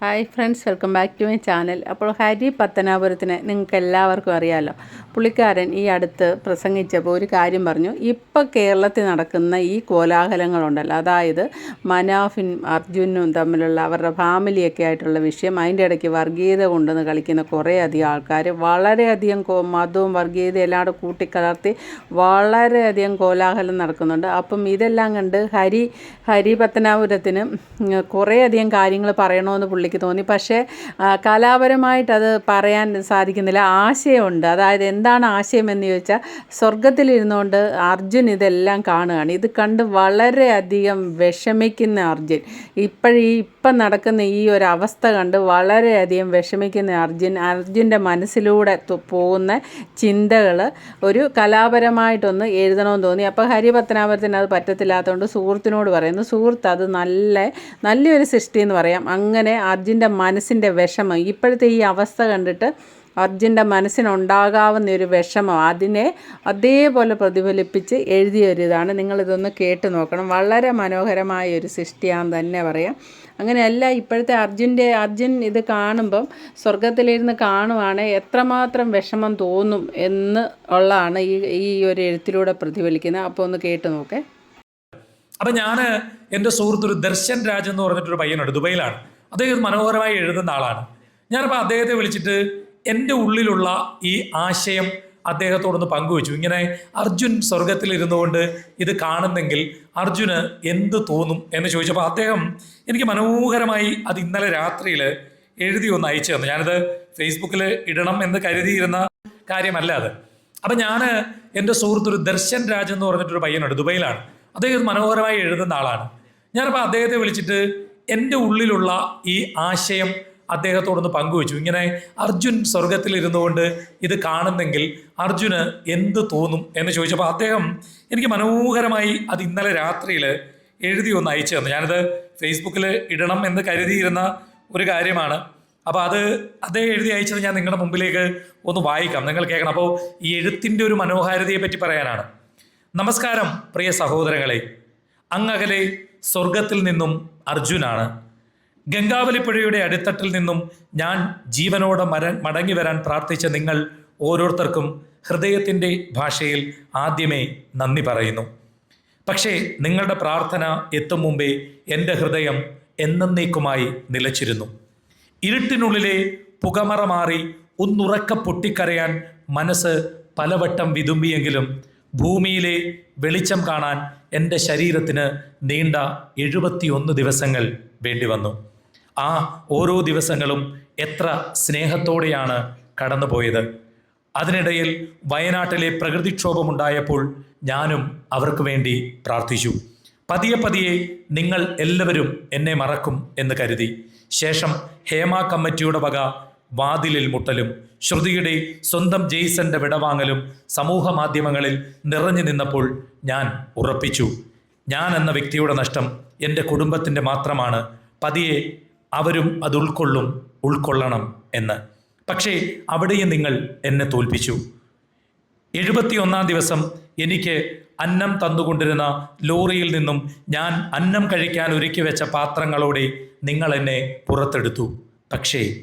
Hi friends welcome back to my channel അപ്പോൾ ഹരി പത്തനാപുരത്തിന് നിങ്ങൾക്ക് എല്ലാവർക്കും അറിയാമല്ലോ പുള്ളിക്കാരൻ ഈ അടുത്ത് പ്രസംഗിച്ചപ്പോൾ ഒരു കാര്യം പറഞ്ഞു. ഇപ്പോൾ കേരളത്തിൽ നടക്കുന്ന ഈ കോലാഹലങ്ങളുണ്ടല്ലോ. അതായത് മനാഫിൻ അർജുനും തമ്മിലുള്ള അവരുടെ ഫാമിലിയൊക്കെ ആയിട്ടുള്ള വിഷയം അതിന്റെ ഇടയ്ക്ക് വർഗീയത കൊണ്ടുവന്ന് കളിക്കുന്ന കുറേ അധികം ആൾക്കാർ വളരെയധികം മതവും വർഗീയതയും എല്ലാം കൂടെ കൂട്ടിക്കലർത്തി വളരെയധികം കോലാഹലം നടക്കുന്നുണ്ട്. അപ്പം ഇതെല്ലാം കണ്ട് ഹരി ഹരി പത്തനാപുരത്തിന് കുറേയധികം കാര്യങ്ങൾ പറയണമെന്ന് പുള്ളിക്ക് തോന്നി. പക്ഷേ കലാപരമായിട്ട് അത് പറയാൻ സാധിക്കുന്നില്ല. ആശയമുണ്ട്. അതായത് എന്താണ് ആശയം എന്ന് ചോദിച്ചാൽ സ്വർഗത്തിലിരുന്നുകൊണ്ട് അർജുൻ ഇതെല്ലാം കാണുകയാണ്. ഇത് കണ്ട് വളരെയധികം വിഷമിക്കുന്ന അർജുൻ. ഇപ്പോഴീ ഇപ്പം നടക്കുന്ന ഈ ഒരു അവസ്ഥ കണ്ട് വളരെയധികം വിഷമിക്കുന്ന അർജുൻ അർജുന്റെ മനസ്സിലൂടെ പോകുന്ന ചിന്തകൾ ഒരു കലാപരമായിട്ടൊന്ന് എഴുതണമെന്ന് തോന്നി. അപ്പോൾ ഹരിപത്തനാപുരത്തിന് അത് പറ്റത്തില്ലാത്തതുകൊണ്ട് സുഹൃത്തിനോട് പറയുന്നു സുഹൃത്ത് അത് നല്ല നല്ലൊരു സൃഷ്ടി എന്ന് പറയാം. അങ്ങനെ അർജുന്റെ മനസ്സിന്റെ വിഷമം. ഇപ്പോഴത്തെ ഈ അവസ്ഥ കണ്ടിട്ട് അർജുന്റെ മനസ്സിനുണ്ടാകാവുന്ന ഒരു വിഷമം. അതിനെ അതേപോലെ പ്രതിഫലിപ്പിച്ച് എഴുതിയ ഒരു ഇതാണ് നിങ്ങളിതൊന്ന് കേട്ട് നോക്കണം. വളരെ മനോഹരമായ ഒരു സൃഷ്ടിയാന്ന് തന്നെ പറയാം. അങ്ങനെയല്ല ഇപ്പോഴത്തെ അർജുന്റെ അർജുൻ ഇത് കാണുമ്പം സ്വർഗത്തിലിരുന്ന് കാണുവാണെങ്കിൽ എത്രമാത്രം വിഷമം തോന്നും എന്ന് ഉള്ളതാണ് ഈ ഈ ഒരു എഴുത്തിലൂടെ പ്രതിഫലിക്കുന്നത്. അപ്പോൾ ഒന്ന് കേട്ട് നോക്കേ. അപ്പം ഞാൻ എന്റെ സുഹൃത്ത് ഒരു ദർശൻ രാജ് എന്ന് പറഞ്ഞിട്ടൊരു പയ്യനുണ്ട് ദുബൈയിലാണ്. അദ്ദേഹം മനോഹരമായി എഴുതുന്ന ആളാണ്. ഞാനപ്പോൾ അദ്ദേഹത്തെ വിളിച്ചിട്ട് എന്റെ ഉള്ളിലുള്ള ഈ ആശയം അദ്ദേഹത്തോടൊന്ന് പങ്കുവച്ചു. ഇങ്ങനെ അർജുൻ സ്വർഗത്തിലിരുന്നു കൊണ്ട് ഇത് കാണുന്നെങ്കിൽ അർജുന് എന്ത് തോന്നും എന്ന് ചോദിച്ചപ്പോൾ അദ്ദേഹം എനിക്ക് മനോഹരമായി അത് ഇന്നലെ രാത്രിയിൽ എഴുതി ഒന്ന് അയച്ചു തന്നു. ഞാനത് ഫേസ്ബുക്കിൽ ഇടണം എന്ന് കരുതിയിരുന്ന കാര്യമല്ല അത്. അപ്പം ഞാൻ എന്റെ സുഹൃത്തൊരു ദർശൻ രാജ് എന്ന് പറഞ്ഞിട്ടൊരു പയ്യനുണ്ട് ദുബൈയിലാണ്. അദ്ദേഹം മനോഹരമായി എഴുതുന്ന ആളാണ്. ഞാനപ്പോൾ അദ്ദേഹത്തെ വിളിച്ചിട്ട് എന്റെ ഉള്ളിലുള്ള ഈ ആശയം അദ്ദേഹത്തോടൊന്ന് പങ്കുവച്ചു. ഇങ്ങനെ അർജുൻ സ്വർഗത്തിൽ ഇരുന്നുകൊണ്ട് ഇത് കാണുന്നെങ്കിൽ അർജുന് എന്ത് തോന്നും എന്ന് ചോദിച്ചപ്പോൾ അദ്ദേഹം എനിക്ക് മനോഹരമായി അത് ഇന്നലെ രാത്രിയിൽ എഴുതി ഒന്ന് അയച്ചു തന്നു. ഞാനത് ഫേസ്ബുക്കിൽ ഇടണം എന്ന് കരുതിയിരുന്ന ഒരു കാര്യമാണ്. അപ്പോൾ അത് അദ്ദേഹം എഴുതി അയച്ചത് ഞാൻ നിങ്ങളുടെ മുമ്പിലേക്ക് ഒന്ന് വായിക്കാം. നിങ്ങൾ കേൾക്കണം. അപ്പോൾ ഈ എഴുത്തിന്റെ ഒരു മനോഹാരിതയെ പറ്റി പറയാനാണ്. നമസ്കാരം പ്രിയ സഹോദരങ്ങളെ. അങ്ങകലെ സ്വർഗത്തിൽ നിന്നും അർജുനാണ്. ഗംഗാവലിപ്പുഴയുടെ അടിത്തട്ടിൽ നിന്നും ഞാൻ ജീവനോടെ മര മടങ്ങി വരാൻ പ്രാർത്ഥിച്ച നിങ്ങൾ ഓരോരുത്തർക്കും ഹൃദയത്തിന്റെ ഭാഷയിൽ ആദ്യമേ നന്ദി പറയുന്നു. പക്ഷേ നിങ്ങളുടെ പ്രാർത്ഥന എത്തും മുമ്പേ എന്റെ ഹൃദയം എന്നേക്കുമായി നിലച്ചിരുന്നു. ഇരുട്ടിനുള്ളിലെ പുകമറ മാറി ഒന്നുറക്ക പൊട്ടിക്കരയാൻ മനസ്സ് പലവട്ടം വിതുമ്പിയെങ്കിലും ഭൂമിയിലെ വെളിച്ചം കാണാൻ എന്റെ ശരീരത്തിന് നീണ്ട എഴുപത്തിയൊന്ന് ദിവസങ്ങൾ വേണ്ടി വന്നു. ആ ഓരോ ദിവസങ്ങളും എത്ര സ്നേഹത്തോടെയാണ് കടന്നുപോയത്. അതിനിടയിൽ വയനാട്ടിലെ പ്രകൃതിക്ഷോഭമുണ്ടായപ്പോൾ ഞാനും അവർക്ക് വേണ്ടി പ്രാർത്ഥിച്ചു. പതിയെ പതിയെ നിങ്ങൾ എല്ലാവരും എന്നെ മറക്കും എന്ന് കരുതി. ശേഷം ഹേമ കമ്മിറ്റിയുടെ വക വാതിലിൽ മുട്ടലും ശ്രുതിയുടെ സ്വന്തം ജെയ്സന്റെ വിടവാങ്ങലും സമൂഹ മാധ്യമങ്ങളിൽ നിറഞ്ഞു നിന്നപ്പോൾ ഞാൻ ഉറപ്പിച്ചു. ഞാൻ എന്ന വ്യക്തിയുടെ നഷ്ടം എന്റെ കുടുംബത്തിന്റെ മാത്രമാണ്. പതിയെ അവരും അത് ഉൾക്കൊള്ളും ഉൾക്കൊള്ളണം എന്ന്. പക്ഷേ അവിടെയും നിങ്ങൾ എന്നെ തോൽപ്പിച്ചു. എഴുപത്തിയൊന്നാം ദിവസം എനിക്ക് അന്നം തന്നുകൊണ്ടിരുന്ന ലോറിയിൽ നിന്നും ഞാൻ അന്നം കഴിക്കാൻ ഒരുക്കി വെച്ച പാത്രങ്ങളോടെ നിങ്ങൾ എന്നെ പുറത്തെടുത്തു. പക്ഷേ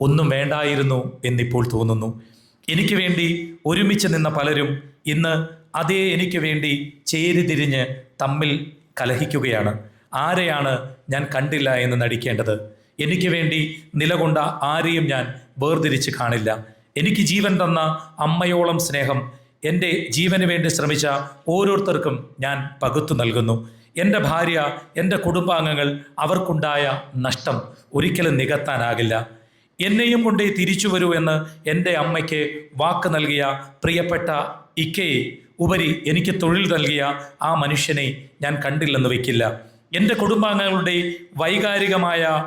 ഒന്നും വേണ്ടായിരുന്നു എന്നിപ്പോൾ തോന്നുന്നു. എനിക്ക് വേണ്ടി ഒരുമിച്ച് നിന്ന പലരും ഇന്ന് അതേ എനിക്ക് വേണ്ടി ചേരിതിരിഞ്ഞ് തമ്മിൽ കലഹിക്കുകയാണ്. ആരെയാണ് ഞാൻ കണ്ടില്ല എന്ന് നടിക്കേണ്ടത്? എനിക്ക് വേണ്ടി നിലകൊണ്ട ആരെയും ഞാൻ വേർതിരിച്ച് കാണില്ല. എനിക്ക് ജീവൻ തന്ന അമ്മയോളം സ്നേഹം എന്റെ ജീവന് വേണ്ടി ശ്രമിച്ച ഓരോരുത്തർക്കും ഞാൻ പകുത്തു നൽകുന്നു. എന്റെ ഭാര്യ എന്റെ കുടുംബാംഗങ്ങൾ അവർക്കുണ്ടായ നഷ്ടം ഒരിക്കലും നികത്താനാകില്ല. എന്നെയും കൊണ്ടേ തിരിച്ചു വരൂ എന്ന് എന്റെ അമ്മയ്ക്ക് വാക്ക് നൽകിയ പ്രിയപ്പെട്ട ഇക്കയെ ഉപരി എനിക്ക് തൊഴിൽ നൽകിയ ആ മനുഷ്യനെ ഞാൻ കണ്ടില്ലെന്ന് വയ്ക്കില്ല. എന്റെ കുടുംബാംഗങ്ങളുടെ വൈകാരികമായ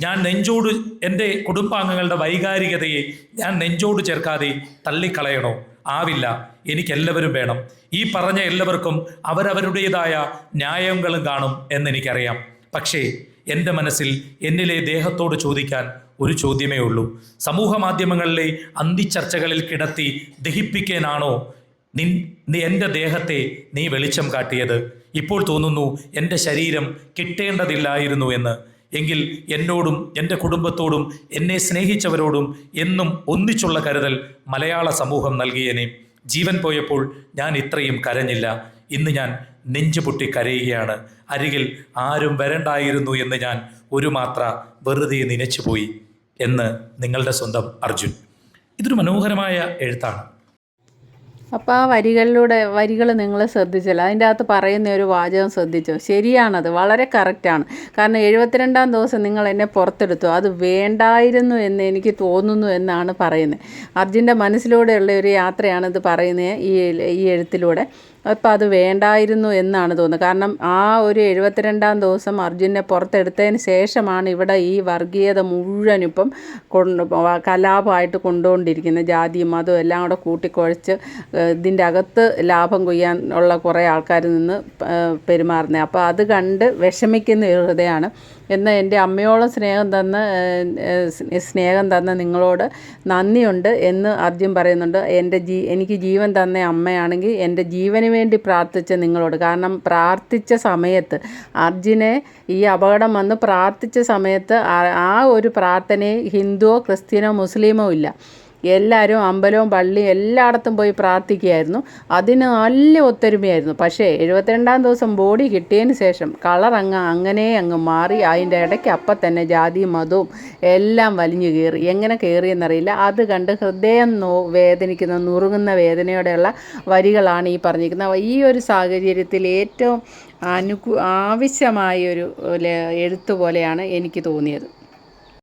ഞാൻ നെഞ്ചോട് എന്റെ കുടുംബാംഗങ്ങളുടെ വൈകാരികതയെ ഞാൻ നെഞ്ചോട് ചേർക്കാതെ തള്ളിക്കളയണോ? ആവില്ല. എനിക്കെല്ലാവരും വേണം. ഈ പറഞ്ഞ എല്ലാവർക്കും അവരവരുടേതായ ന്യായങ്ങളും കാണും എന്നെനിക്കറിയാം. പക്ഷേ എന്റെ മനസ്സിൽ എന്നിലെ ദേഹത്തോട് ചോദിക്കാൻ ഒരു ചോദ്യമേ ഉള്ളൂ. സമൂഹ മാധ്യമങ്ങളിലെ അന്തിച്ചർച്ചകളിൽ കിടത്തി ദഹിപ്പിക്കാനാണോ നിൻ എന്റെ ദേഹത്തെ നീ വെളിച്ചം കാട്ടിയത്? ഇപ്പോൾ തോന്നുന്നു എന്റെ ശരീരം കിട്ടേണ്ടതില്ലായിരുന്നു എന്ന്. എങ്കിൽ എന്നോടും എന്റെ കുടുംബത്തോടും എന്നെ സ്നേഹിച്ചവരോടും എന്നും ഒന്നിച്ചുള്ള കരുതൽ മലയാള സമൂഹം നൽകിയേനെ. ജീവൻ പോയപ്പോൾ ഞാൻ ഇത്രയും കരഞ്ഞില്ല. ഇന്ന് ഞാൻ നെഞ്ചുപൊട്ടി കരയുകയാണ്. അരികിൽ ആരും വരണ്ടായിരുന്നു എന്ന് ഞാൻ ഒരു മാത്ര വെറുതെ നനച്ചുപോയി. എന്ന് നിങ്ങളുടെ സ്വന്തം അർജുൻ. ഇതൊരു മനോഹരമായ എഴുത്താണ്. അപ്പോൾ ആ വരികളിലൂടെ വരികൾ നിങ്ങൾ ശ്രദ്ധിച്ചല്ലോ. അതിന്റെ അകത്ത് പറയുന്ന ഒരു വാചകം ശ്രദ്ധിച്ചോ? ശരിയാണത്. വളരെ കറക്റ്റാണ് കാരണം എഴുപത്തിരണ്ടാം ദിവസം നിങ്ങൾ എന്നെ പുറത്തെടുത്തു. അത് വേണ്ടായിരുന്നു എന്ന് എനിക്ക് തോന്നുന്നു എന്നാണ് പറയുന്നത്. അർജുന്റെ മനസ്സിലൂടെയുള്ള ഒരു യാത്രയാണ് ഇത് പറയുന്നത് ഈ ഈ എഴുത്തിലൂടെ. അപ്പോൾ അത് വേണ്ടായിരുന്നു എന്നാണ് തോന്നുന്നത്. കാരണം ആ ഒരു എഴുപത്തിരണ്ടാം ദിവസം അർജുനെ പുറത്തെടുത്തതിന് ശേഷമാണ് ഇവിടെ ഈ വർഗീയത മുഴുവൻ ഇപ്പം കൊണ്ട് കലാപമായിട്ട് കൊണ്ടുകൊണ്ടിരിക്കുന്നത്. ജാതിയും മതവും എല്ലാം കൂടെ കൂട്ടിക്കുഴച്ച് ഇതിന്റെ അകത്ത് ലാഭം കൊയ്യാൻ ഉള്ള കുറേ ആൾക്കാർ നിന്ന് പെരുമാറുന്നത്. അപ്പോൾ അത് കണ്ട് വിഷമിക്കുന്ന ഹൃദയമാണ്. എന്നാൽ എന്റെ അമ്മയോളം സ്നേഹം തന്ന സ്നേഹം തന്ന നിങ്ങളോട് നന്ദിയുണ്ട് എന്ന് അർജുൻ പറയുന്നുണ്ട്. എന്റെ ജീ എനിക്ക് ജീവൻ തന്ന അമ്മയാണെങ്കിൽ എന്റെ ജീവന് വേണ്ടി പ്രാർത്ഥിച്ച നിങ്ങളോട്. കാരണം പ്രാർത്ഥിച്ച സമയത്ത് അർജുനെ ഈ അപകടം വന്ന് പ്രാർത്ഥിച്ച സമയത്ത് ആ- ഒരു പ്രാർത്ഥനയെ ഹിന്ദുവോ ക്രിസ്ത്യനോ മുസ്ലിമോ ഇല്ല. എല്ലാവരും അമ്പലവും പള്ളിയും എല്ലായിടത്തും പോയി പ്രാർത്ഥിക്കുകയായിരുന്നു. അതിന് നല്ല ഒത്തൊരുമയായിരുന്നു. പക്ഷേ എഴുപത്തിരണ്ടാം ദിവസം ബോഡി കിട്ടിയതിന് ശേഷം കളർ അങ്ങ് അങ്ങനെ അങ്ങ് മാറി അതിന്റെ ഇടയ്ക്ക് അപ്പം തന്നെ ജാതി മതവും എല്ലാം വലിഞ്ഞു കയറി. എങ്ങനെ കയറിയെന്നറിയില്ല. അത് കണ്ട് ഹൃദയം നോ വേദനിക്കുന്ന നുറുങ്ങുന്ന വേദനയോടെയുള്ള വരികളാണ് ഈ പറഞ്ഞിരിക്കുന്നത്. ഈ ഒരു സാഹചര്യത്തിൽ ഏറ്റവും അനുകൂ ആവശ്യമായ ഒരു ലെ- എഴുത്ത് പോലെയാണ് എനിക്ക് തോന്നിയത്.